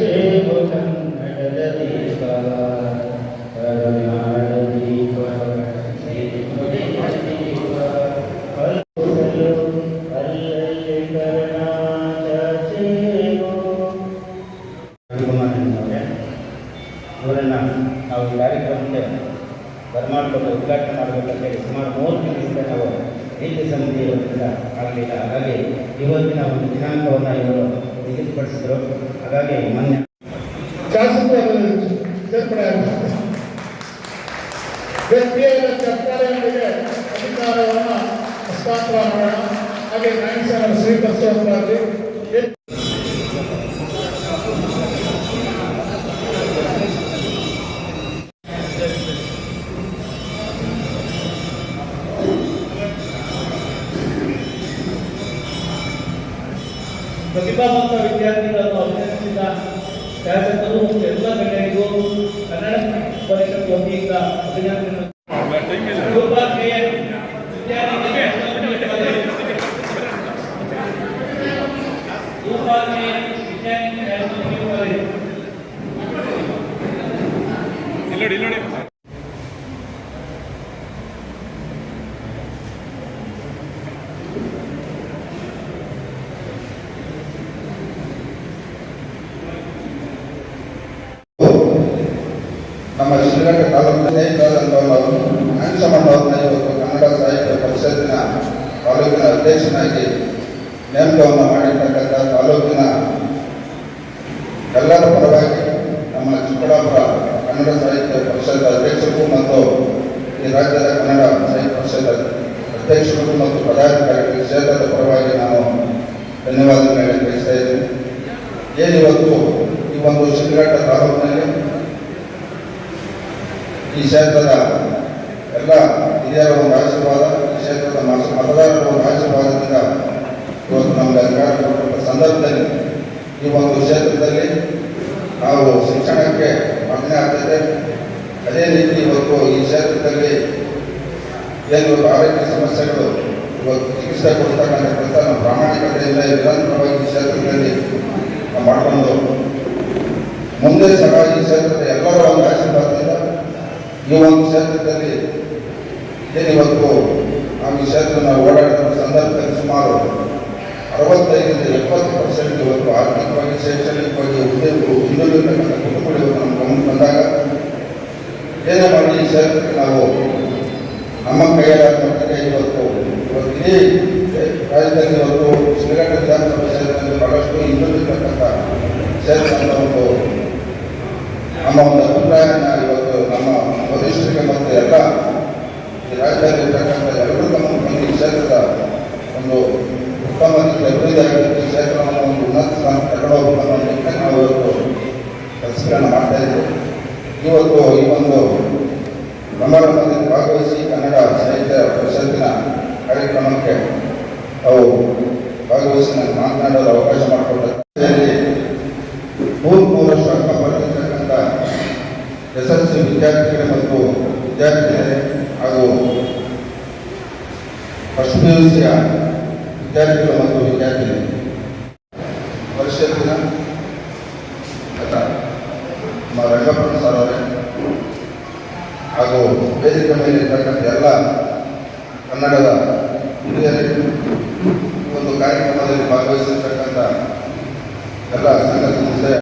ಸೇವು ಕನ್ನಡದ ದೀಪ ಕರುನಾಡ ದೀಪ ಸಿರಿನುಡಿಯ ದೀಪ ಹಲ್ಲುಗಳು ಅಲ್ಲಲ್ಲಿ ಕರುಣಾದ ಸೇವು ರವಿಕುಮಾರನವರೇ ಅವರನ್ನು ನಾವು ಈ ಕಾರ್ಯಕ್ರಮಕ್ಕೆ ಬರಮಾಡಿಕೊಂಡು ಉದ್ಘಾಟನೆ ಮಾಡಬೇಕಂತ ಹೇಳಿ ಸುಮಾರು ಮೂವತ್ತು ದಿವಸದಿಂದ ನಾವು ನೀತಿ ಸಮಿತಿ ಆಗಲಿಲ್ಲ ಹಾಗಾಗಿ ಇವತ್ತಿನ ಒಂದು ದಿನಾಂಕವನ್ನು ಇವರು ನಿಗದಿಪಡಿಸಿದರು ಹಾಗಾಗಿ ಮಾನ್ಯ ಸರ್ಕಾರ ಸರ್ಕಾರಗಳಿಗೆ ಅಧಿಕಾರವನ್ನು ಮಾಡೋಣ. ಹಾಗೆ ಸ್ವೀಕರಿಸುವಂತಾಗಲಿ. ಪ್ರತಿಭಾವಂತ ವಿದ್ಯಾರ್ಥಿಗಳನ್ನು ಅಭಿನಂದಿಸಿದ ಶಾಸಕರು ಮತ್ತು ಎಲ್ಲ ಗಣ್ಯರಿಗೂ ಕನ್ನಡ ಪರಿಷತ್ ವತಿಯಿಂದ ಅಭಿನಂದನೆ ಸೌಭಾಗ್ಯ ವಿದ್ಯಾರ್ಥಿಗಳಿಗೆ ನಮ್ಮ ಶ್ರೀರಂಗ ತಾಲೂಕಿನ ಸ್ನೇಹಿತರಾದಂಥವರು ಅಂಶಮಣ್ಣವ್ರನ್ನ ಇವತ್ತು ಕನ್ನಡ ಸಾಹಿತ್ಯ ಪರಿಷತ್ತಿನ ತಾಲೂಕಿನ ಅಧ್ಯಕ್ಷನಾಗಿ ನೇಮಕವನ್ನು ಮಾಡಿರ್ತಕ್ಕಂಥ ತಾಲೂಕಿನ ಎಲ್ಲರ ಪರವಾಗಿ ನಮ್ಮ ಚಿಕ್ಕಬಳ್ಳಾಪುರ ಕನ್ನಡ ಸಾಹಿತ್ಯ ಪರಿಷತ್ ಅಧ್ಯಕ್ಷರಿಗೂ ಮತ್ತು ಈ ರಾಜ್ಯದ ಕನ್ನಡ ಸಾಹಿತ್ಯ ಪರಿಷತ್ ಅಧ್ಯಕ್ಷರಿಗೂ ಮತ್ತು ಪದಾಧಿಕಾರಿಗಳಿಗೆ ಕ್ಷೇತ್ರದ ಪರವಾಗಿ ನಾನು ಧನ್ಯವಾದಗಳನ್ನು ತಿಳಿಸ್ತಾ ಇದ್ದೀನಿ. ಏನಿವತ್ತು ಈ ಒಂದು ತಾಲೂಕಿನಲ್ಲಿ ಈ ಕ್ಷೇತ್ರದ ಎಲ್ಲ ಹಿರಿಯರ ಒಂದು ಆಶೀರ್ವಾದ ಕ್ಷೇತ್ರದ ಮತ- ಮತದಾರರ ಒಂದು ಆಶೀರ್ವಾದದಿಂದ ಇವತ್ತು ನಮಗೆ ಅಧಿಕಾರ ಸಂದರ್ಭದಲ್ಲಿ ಈ ಒಂದು ಕ್ಷೇತ್ರದಲ್ಲಿ ನಾವು ಶಿಕ್ಷಣಕ್ಕೆ ಮೊದಲನೇ ಆಗ್ತದೆ. ಅದೇ ರೀತಿ ಇವತ್ತು ಈ ಕ್ಷೇತ್ರದಲ್ಲಿ ಏನು ಆರೋಗ್ಯ ಸಮಸ್ಯೆಗಳು ಇವತ್ತು ಚಿಕಿತ್ಸೆ ಕೊಡ್ತಕ್ಕಂಥ ಕೆಲಸ ಪ್ರಾಮಾಣಿಕತೆಯಿಂದ ನಿರಂತರವಾಗಿ ಕ್ಷೇತ್ರದಲ್ಲಿ ನಾವು ಮಾಡಿಕೊಂಡು ಮುಂದೆ ಸಹ ಈ ಕ್ಷೇತ್ರದ ಎಲ್ಲರ ಒಂದು ಆಶೀರ್ವಾದದಿಂದ ಈ ಒಂದು ಕ್ಷೇತ್ರದಲ್ಲಿ ಏನಿವತ್ತು ನಾವು ಈ ಕ್ಷೇತ್ರ ನಾವು ಓಡಾಡಿದ ಸಂದರ್ಭದಲ್ಲಿ ಸುಮಾರು ಅರವತ್ತೈದರಿಂದ ಎಪ್ಪತ್ತು ಪರ್ಸೆಂಟ್ ಇವತ್ತು ಆರ್ಥಿಕವಾಗಿ, ಶೈಕ್ಷಣಿಕವಾಗಿ ಉದ್ಯೋಗ ಹಿಂದುಳಿದಿರ್ತಕ್ಕಂಥ ಕುಟುಂಬಗಳು ನಮ್ಮ ಗಮನ ಬಂದಾಗ ಏನೇ ಮಾಡಿ ಈ ಕ್ಷೇತ್ರಕ್ಕೆ ನಾವು ನಮ್ಮ ಕೈಯಾದ ಇವತ್ತು ಇವತ್ತು ಇಡೀ ರಾಜ್ಯದಲ್ಲಿ ಇವತ್ತು ಶ್ರೀರಂಗ ವಿಧಾನಸಭಾ ಕ್ಷೇತ್ರದಲ್ಲಿ ಬಹಳಷ್ಟು ಹಿಂದುಳಿದಿರ್ತಕ್ಕಂಥ ಕ್ಷೇತ್ರ ಒಂದು ನಮ್ಮ ಒಂದು ಅಭಿಪ್ರಾಯನ ಇವತ್ತು ನಮ್ಮ ವರಿಷ್ಠರಿಗೆ ಮತ್ತು ಎಲ್ಲ ಈ ರಾಜ್ಯದಲ್ಲಿ ಇರ್ತಕ್ಕಂಥ ಎಲ್ಲರೂ ಬಂದು ಈ ಕ್ಷೇತ್ರದ ಒಂದು ಉತ್ತಮ ರೀತಿಯ ಅಭಿವೃದ್ಧಿ ಆಗಿದ್ದು ಈ ಕ್ಷೇತ್ರವನ್ನು ಒಂದು ಉನ್ನತ ಸ್ಥಾನಕ್ಕೆ ತಗೊಂಡು ಹೋಗಬೇಕು ಅನ್ನೋ ನಿಟ್ಟಿನಲ್ಲಿ ನಾವು ಇವತ್ತು ಈ ಒಂದು ಸಮಾರಂಭದಲ್ಲಿ ಭಾಗವಹಿಸಿ ಕನ್ನಡ ಸಾಹಿತ್ಯ ಪರಿಷತ್ತಿನ ಕಾರ್ಯಕ್ರಮಕ್ಕೆ ಅವು ಭಾಗವಹಿಸಿ ಮಾತನಾಡಲು ಅವಕಾಶ ಮಾಡಿಕೊಟ್ಟಲ್ಲಿ ಮೂರು ಅಂಕ ಪಡೆದಿರ್ತಕ್ಕಂಥ ಎಸ್ ಎಲ್ ಸಿ ವಿದ್ಯಾರ್ಥಿಗಳು ಮತ್ತು ವಿದ್ಯಾರ್ಥಿಗಳೇ ಹಾಗೂ ಫಸ್ಟ್ ಪಿ ಯು ಸಿಯ ವಿದ್ಯಾರ್ಥಿಗಳು ಮತ್ತು ವಿದ್ಯಾರ್ಥಿಗಳು ಪರಿಷತ್ತಿನ ರಂಗಪ್ಪನ ಸರ್ ಅವರೇ ಹಾಗೂ ವೇದಿಕೆ ಮೇಲೆ ಇರ್ತಕ್ಕಂಥ ಎಲ್ಲ ಕನ್ನಡದ ಹಿರಿಯರು ಒಂದು ಕಾರ್ಯಕ್ರಮದಲ್ಲಿ ಭಾಗವಹಿಸಿರ್ತಕ್ಕಂಥ ಎಲ್ಲ ಸಂಘ ಸಂಸ್ಥೆ